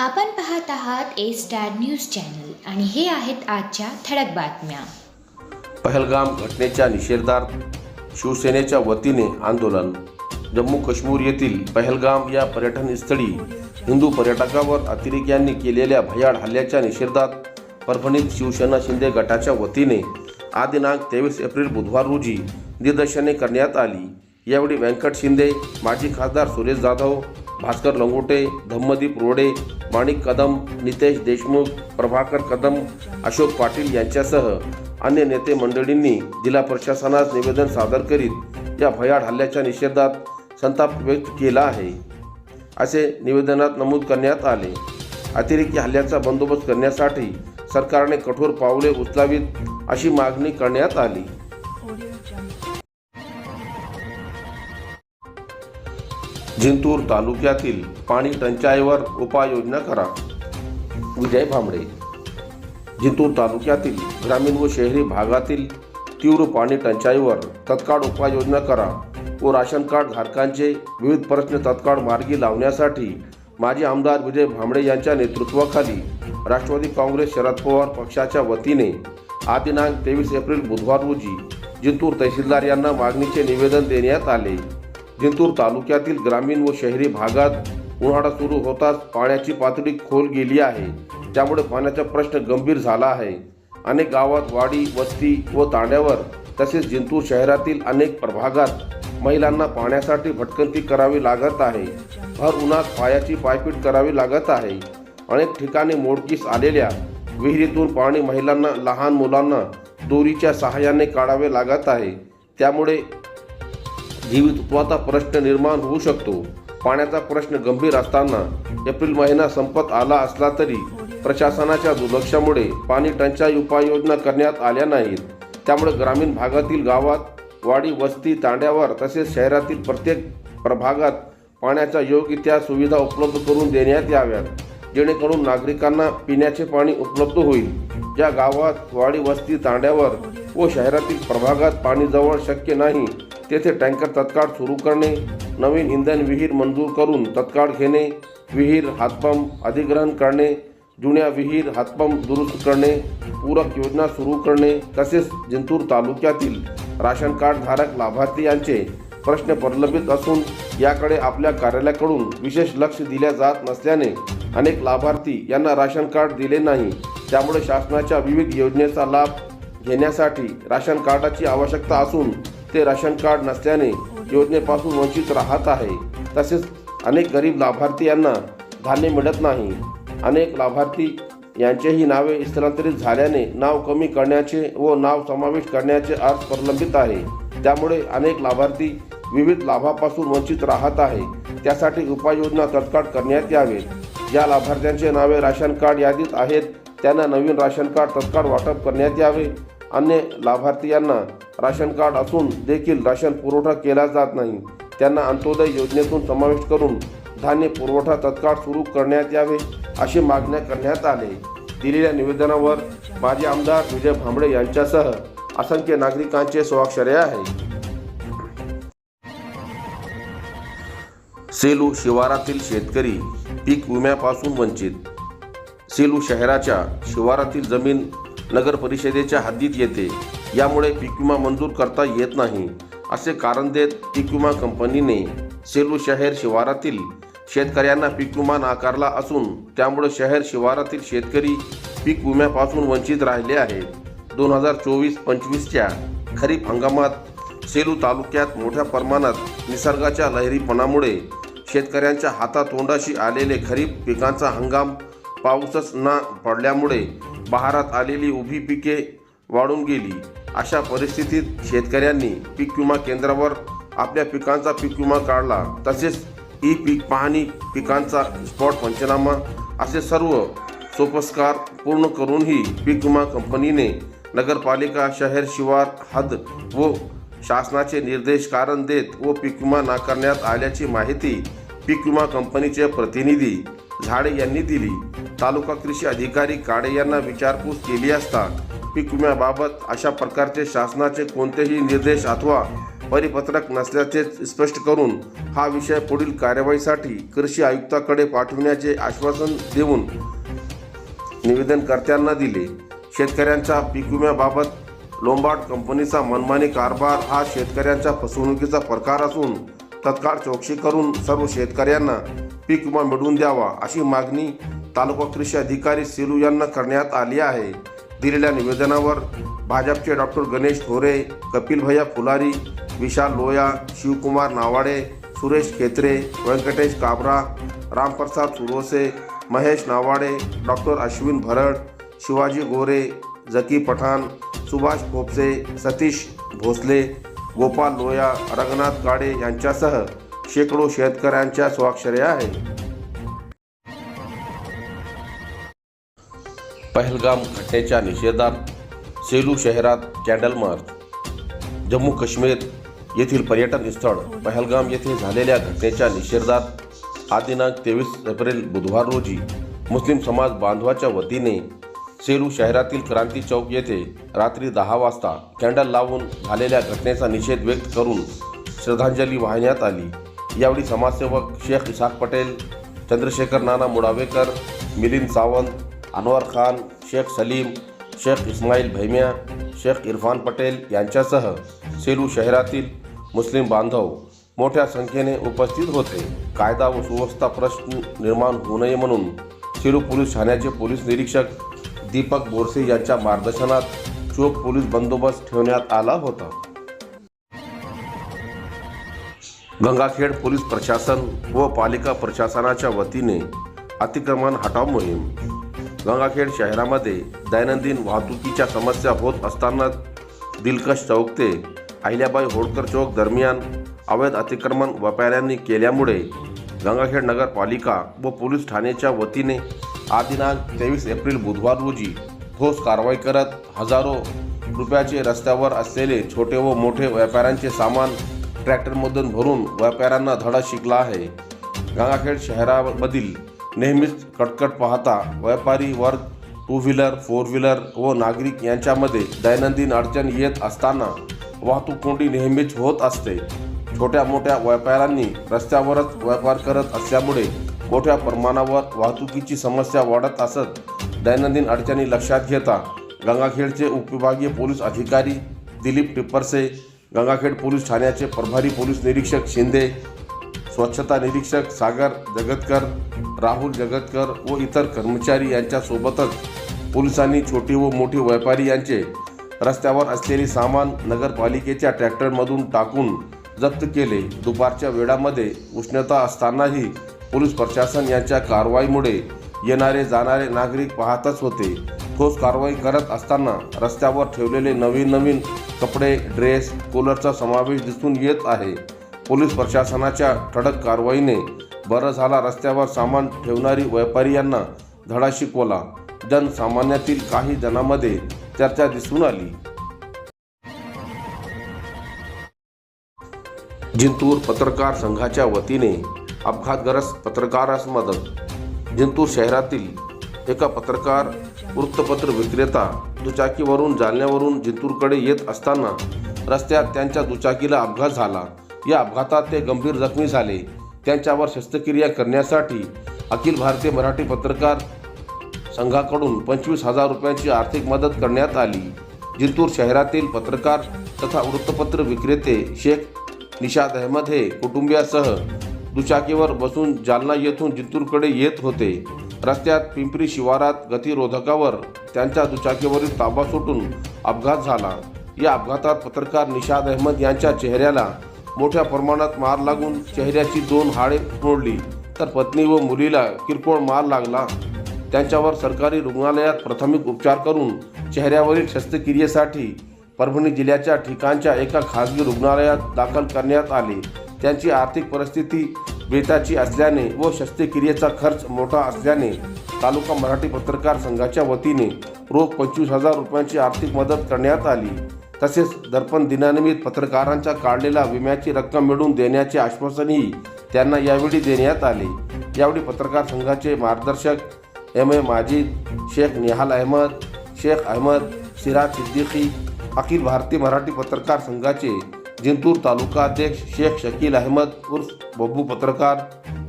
आपण पाहत आहात ए स्टार न्यूज चॅनल आणि हे आहेत आजच्या ठळक बातम्या. पहलगाम घटनेच्या निषेधार्थ शिवसेनेच्या वतीने आंदोलन. जम्मू काश्मीर येथील पहलगाम या पर्यटनस्थळी हिंदू पर्यटकावर अतिरेक्यांनी केलेल्या भयाड हल्ल्याच्या निषेधात परभणीत शिवसेना शिंदे गटाच्या वतीने आज दिनांक तेवीस एप्रिल बुधवार रोजी निदर्शने करण्यात आली. यावेळी व्यंकट शिंदे माजी खासदार सुरेश जाधव भास्कर लंगोटे धम्मदीप रोडे माणिक कदम नितेश देशमुख प्रभाकर कदम अशोक पाटील यांच्यासह अन्य नेते मंडळींनी जिल्हा प्रशासनास निवेदन सादर करीत या भयाड हल्ल्याच्या निषेधात संताप व्यक्त केला आहे. असे निवेदनात नमूद करण्यात आले. अतिरेकी हल्ल्याचा बंदोबस्त करण्यासाठी सरकारने कठोर पावले उचलावीत अशी मागणी करण्यात आली. जिंतूर तालुक्यातील पाणी टंचाईवर उपाययोजना करा. विजय भांबळे. जिंतूर तालुक्यातील ग्रामीण व शहरी भागातील तीव्र पाणी टंचाईवर तत्काळ उपाययोजना करा व राशन कार्ड धारकांचे विविध प्रश्न तत्काळ मार्गी लावण्यासाठी माजी आमदार विजय भांबळे यांच्या नेतृत्वाखाली राष्ट्रवादी काँग्रेस शरद पवार पक्षाच्या वतीने आज दिनांक तेवीस एप्रिल बुधवार रोजी जिंतूर तहसीलदार यांना मागणीचे निवेदन देण्यात आले. जिंतूर तालुक्यातील ग्रामीण व शहरी भागात उन्हाळा सुरू होताच पाण्याची पातळी खोल गेली आहे. त्यामुळे पाण्याचा प्रश्न गंभीर झाला आहे. अनेक गावात वाडी वस्ती व तांड्यावर तसेच जिंतूर शहरातील अनेक प्रभागात महिलांना पाण्यासाठी भटकंती करावी लागत आहे. भर उन्हात पायाची पायपीट करावी लागत आहे. अनेक ठिकाणी मोडकीस आलेल्या विहिरीतून पाणी महिलांना लहान मुलांना दोरीच्या सहाय्याने काढावे लागत आहे. त्यामुळे जीवितत्वाचा प्रश्न निर्माण होऊ शकतो. पाण्याचा प्रश्न गंभीर असताना एप्रिल महिना संपत आला असला तरी प्रशासनाच्या दुर्लक्षामुळे पाणी टंचाई उपाययोजना करण्यात आल्या नाहीत. त्यामुळे ग्रामीण भागातील गावात वाडी वस्ती तांड्यावर तसेच शहरातील प्रत्येक प्रभागात पाण्याच्या योग्य त्या सुविधा उपलब्ध करून देण्यात याव्यात. जेणेकरून नागरिकांना पिण्याचे पाणी उपलब्ध होईल. ज्या गावात वाडी वस्ती तांड्यावर व शहरातील प्रभागात पाणी जवळ शक्य नाही तेथे टँकर तत्काळ सुरू करणे नवीन इंधन विहीर मंजूर करून तत्काळ घेणे विहीर हातपंप अधिग्रहण करणे जुन्या विहीर हातपंप दुरुस्त करणे पूरक योजना सुरू करणे तसेच जिंतूर तालुक्यातील राशन कार्डधारक लाभार्थी यांचे प्रश्न प्रलंबित असून याकडे आपल्या कार्यालयाकडून विशेष लक्ष दिल्या जात नसल्याने अनेक लाभार्थी यांना राशन कार्ड दिले नाही. त्यामुळे शासनाच्या विविध योजनेचा लाभ घेण्यासाठी राशन कार्डाची आवश्यकता असून ते राशन कार्ड नसल्याने योजनेपासून वंचित राहत आहे. तसेच अनेक गरीब लाभार्थी यांना धान्य मिळत नाही. अनेक लाभार्थी यांचेही नावे स्थलांतरित झाल्याने नाव कमी करण्याचे व नाव समाविष्ट करण्याचे अर्ज प्रलंबित आहे. त्यामुळे अनेक लाभार्थी विविध लाभापासून वंचित राहत आहे. त्यासाठी उपाययोजना तत्काळ करण्यात यावेत. ज्या लाभार्थ्यांचे नावे राशन कार्ड यादीत आहेत त्यांना नवीन राशन कार्ड तत्काळ वाटप करण्यात यावे. अन्य लाभार्थी यांना राशन कार्ड असून देखील राशन पुरवठा केला जात नाही. त्यांना अंत्योदय योजनेतून समाविष्ट करून धान्य पुरवठा तत्काळ सुरू करण्यात यावे अशी मागण्या करण्यात आले. दिलेल्या निवेदनावर माजी आमदार विजय भांबळे यांच्यासह असंख्य नागरिकांचे स्वाक्षरे आहे. सेलू शिवारातील शेतकरी पीक विम्यापासून वंचित. सेलू शहराच्या शिवारातील जमीन नगर परिषदेच्या हद्दीत येते. यामुळे पीक विमा मंजूर करता येत नाही असे कारण देत पीक विमा कंपनीने सेलू शहर शिवारातील शेतकऱ्यांना पीक विमा नाकारला असून त्यामुळे शहर शिवारातील शेतकरी पीक विम्यापासून वंचित राहिले आहेत. दोन हजार चोवीस पंचवीसच्या खरीप हंगामात सेलू तालुक्यात मोठ्या प्रमाणात निसर्गाच्या लहरीपणामुळे शेतकऱ्यांच्या हातातोंडाशी आलेले खरीप पिकांचा हंगाम पाऊसच न पडल्यामुळे बहारात आलेली उभी पिके वाढून गेली. अशा परिस्थितीत शेतकऱ्यांनी पीक विमा केंद्रावर आपल्या पिकांचा पीक विमा काढला. तसेच ई पीक पाहणी पिकांचा स्पॉट पंचनामा असे सर्व सोपस्कार पूर्ण करूनही पीक विमा कंपनीने नगरपालिका शहर शिवार हद व शासनाचे निर्देश कारण देत व पीक विमा नाकारण्यात आल्याची माहिती पीक विमा कंपनीचे प्रतिनिधी झाडे यांनी दिली. तालुका कृषी अधिकारी काडे यांना विचारपूस केली असता पीक विम्याबाबत अशा प्रकारचे शासनाचे कोणतेही निर्देश अथवा परिपत्रक नसल्याचे स्पष्ट करून हा विषय पुढील कार्यवाहीसाठी कृषी आयुक्ताकडे पाठविण्याचे आश्वासन देऊन निवेदनकर्त्यांना दिले. शेतकऱ्यांच्या पीक विम्याबाबत लोंबार्ड कंपनीचा मनमानी कारभार हा शेतकऱ्यांच्या फसवणुकीचा प्रकार असून तत्काळ चौकशी करून सर्व शेतकऱ्यांना पीक विमा मिळवून द्यावा अशी मागणी तालुका कृषी अधिकारी सेलू यांना करण्यात आली आहे. दिलेल्या निवेदनावर भाजपचे डॉक्टर गणेश थोरे कपिलभैया फुलारी विशाल लोया शिवकुमार नावाडे सुरेश खेत्रे व्यंकटेश काबरा रामप्रसाद सुरोसे महेश नावाडे डॉक्टर अश्विन भरड शिवाजी गोरे जकी पठाण सुभाष भोपसे सतीश भोसले गोपाल लोया रंगनाथ काडे यांच्यासह शेकडो शेतकऱ्यांच्या स्वाक्षऱ्या आहेत. पहलगाम घटनेच्या निषेधात सेलू शहरात कॅन्डल मार्च. जम्मू काश्मीर येथील पर्यटन स्थळ पहलगाम येथे झालेल्या घटनेच्या निषेधात आज दिनांक तेवीस एप्रिल बुधवार रोजी मुस्लिम समाज बांधवाच्या वतीने सेलू शहरातील क्रांती चौक येथे रात्री दहा वाजता कॅन्डल लावून झालेल्या घटनेचा निषेध व्यक्त करून श्रद्धांजली वाहण्यात आली. यावेळी समाजसेवक शेख इसाक पटेल चंद्रशेखर नाना मुडावेकर मिलिंद सावंत अनवर खान शेख सलीम शेख इस्माईल भैम्या शेख इरफान पटेल यांच्यासह सेलू शहरातील मुस्लिम बांधव मोठ्या संख्येने उपस्थित होते. कायदा व सुव्यवस्था प्रश्न निर्माण होऊ नये म्हणून सेलू पोलीस ठाण्याचे पोलीस निरीक्षक दीपक बोरसे यांच्या मार्गदर्शनात चोख पोलीस बंदोबस्त ठेवण्यात आला होता. गंगाखेड पोलीस प्रशासन व पालिका प्रशासनाच्या वतीने अतिक्रमण हटाव मोहीम गंगाखेड शहरामध्ये दैनंदिन वाहतुकीच्या समस्या होत असताना दिलकश चौक ते अहिल्याबाई होळकर चौक दरम्यान अवैध अतिक्रमण व्यापाऱ्यांनी केल्यामुळे गंगाखेड नगरपालिका व पोलीस ठाण्याच्या वतीने आज दिनांक तेवीस एप्रिल बुधवार रोजी ठोस कारवाई करत हजारो रुपयाचे रस्त्यावर असलेले छोटे व मोठे व्यापाऱ्यांचे सामान ट्रॅक्टरमधून भरून व्यापाऱ्यांना धडा शिकला आहे. गंगाखेड शहरामधील नेहमीच कटकट पाहता व्यापारी वर्ग टू व्हीलर फोर व्हीलर व नागरिक यांच्यामध्ये दैनंदिन अडचण येत असताना वाहतूक कोंडी नेहमीच होत असते. छोट्या मोठ्या व्यापाऱ्यांनी रस्त्यावरच व्यापार करत असल्यामुळे मोठ्या प्रमाणावर वाहतुकीची समस्या वाढत असत. दैनंदिन अडचणी लक्षात घेता गंगाखेडचे उपविभागीय पोलीस अधिकारी दिलीप टिप्परसे गंगाखेड पोलीस ठाण्याचे प्रभारी पोलीस निरीक्षक शिंदे स्वच्छता निरीक्षक सागर जगतकर राहुल जगतकर व इतर कर्मचारी यांच्यासोबतच पोलिसांनी छोटी व मोठी व्यापारी यांचे रस्त्यावर असलेले सामान नगरपालिकेच्या ट्रॅक्टरमधून टाकून जप्त केले. दुपारच्या वेळामध्ये उष्णता असतानाही पोलीस प्रशासन यांच्या कारवाईमुळे येणारे जाणारे नागरिक पाहतच होते. ठोस कारवाई करत असताना रस्त्यावर ठेवलेले नवीन नवीन कपडे ड्रेस कूलरचा समावेश दिसून येत आहे. पोलीस प्रशासनाच्या ठळक कारवाईने बरं झाला रस्त्यावर सामान ठेवणारी व्यापारी यांना धडा शिकवला. जनसामान्यातील काही जणांमध्ये चर्चा दिसून आली. जिंतूर पत्रकार संघाच्या वतीने अपघातग्रस्त पत्रकारास मदत. जिंतूर शहरातील एका पत्रकार वृत्तपत्र विक्रेता दुचाकीवरून जालन्यावरून जिंतूरकडे येत असताना रस्त्यात त्यांच्या दुचाकीला अपघात झाला. या अपघातात ते गंभीर जखमी झाले. त्यांच्यावर शस्त्रक्रिया करण्यासाठी अखिल भारतीय मराठी पत्रकार संघाकडून पंचवीस हजार रुपयांची आर्थिक मदत करण्यात आली. जिंतूर शहरातील पत्रकार तथा वृत्तपत्र विक्रेते शेख निशाद अहमद हे कुटुंबियासह दुचाकीवर बसून जालना येथून जिंतूरकडे येत होते. रस्त्यात पिंपरी शिवारात गतिरोधकावर त्यांच्या दुचाकीवरील ताबा सुटून अपघात झाला. या अपघातात पत्रकार निशाद अहमद यांच्या चेहऱ्याला मोठ्या प्रमाणात मार लागून चेहऱ्याची दोन हाडे फोडली. तर पत्नी व मुलीला किरकोळ मार लागला. त्यांच्यावर सरकारी रुग्णालयात प्राथमिक उपचार करून चेहऱ्यावरील शस्त्रक्रियेसाठी परभणी जिल्ह्याच्या ठिकाणच्या एका खाजगी रुग्णालयात दाखल करण्यात आले. त्यांची आर्थिक परिस्थिती बेताची असल्याने व शस्त्रक्रियेचा खर्च मोठा असल्याने तालुका मराठी पत्रकार संघाच्या वतीने रोख पंचवीस हजार रुपयांची आर्थिक मदत करण्यात आली. तसेच दर्पण दिनानिमित्त पत्रकारांच्या काढलेल्या विम्याची रक्कम मिळवून देण्याचे आश्वासनही त्यांना यावेळी देण्यात आले. यावेळी पत्रकार संघाचे मार्गदर्शक एम ए माजिद शेख निहाल अहमद शेख अहमद सिराज सिद्दीकी अखिल भारतीय मराठी पत्रकार संघाचे जिंतूर तालुका अध्यक्ष शेख शकील अहमद उर्फ बब्बू पत्रकार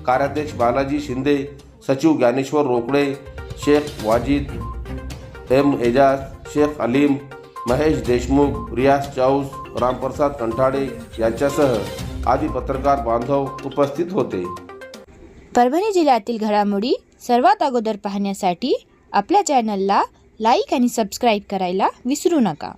कार्याध्यक्ष बालाजी शिंदे सचिव ज्ञानेश्वर रोकडे शेख वाजिद एम एजाज शेख अलीम महेश देशमुख रियास चाऊस रामप्रसाद कंठाडे यांच्यासह आदी पत्रकार बांधव उपस्थित होते. परभणी जिल्ह्यातील घडामोडी सर्वात अगोदर पाहण्यासाठी आपल्या चॅनलला लाईक आणि सबस्क्राईब करायला विसरू नका.